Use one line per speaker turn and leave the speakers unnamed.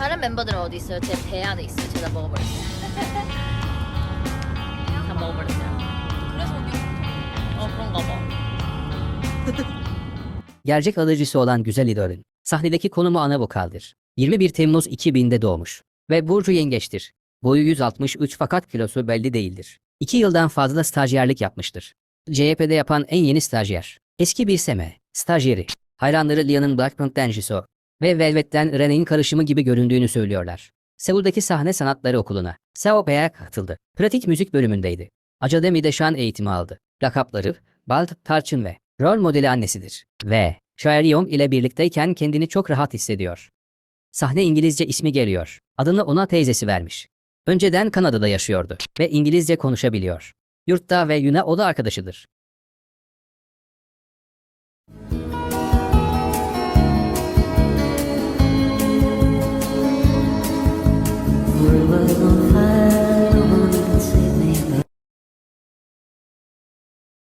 다른 멤버들은 어디 있어요? 제 배 안에 있어요. 제가 먹어버렸어요. 다 먹어버렸어요.
그래서 언니
어 그런가 봐.
Gerçek alıcısı olan güzel idolün sahnedeki konumu ana vokaldir. 21 Temmuz 2000'de doğmuş ve Burcu Yengeç'tir. Boyu 163 fakat kilosu belli değildir. 2 yıldan fazla stajyerlik yapmıştır. CHP'de yapan en yeni stajyer. Eski bir seme, stajyeri. Hayranları Lia'nın Blackpink'ten Jisoo ve Velvet'ten Rene'in karışımı gibi göründüğünü söylüyorlar. Seul'daki Sahne Sanatları Okulu'na, SAOP'ye katıldı. Pratik müzik bölümündeydi. Academy'de şan eğitimi aldı. Lakapları Balt Tarçın ve rol modeli annesidir. Ve Şair Young ile birlikteyken kendini çok rahat hissediyor. Sahne İngilizce ismi geliyor. Adını ona teyzesi vermiş. Önceden Kanada'da yaşıyordu ve İngilizce konuşabiliyor. Yurtta ve Yuna oda arkadaşıdır.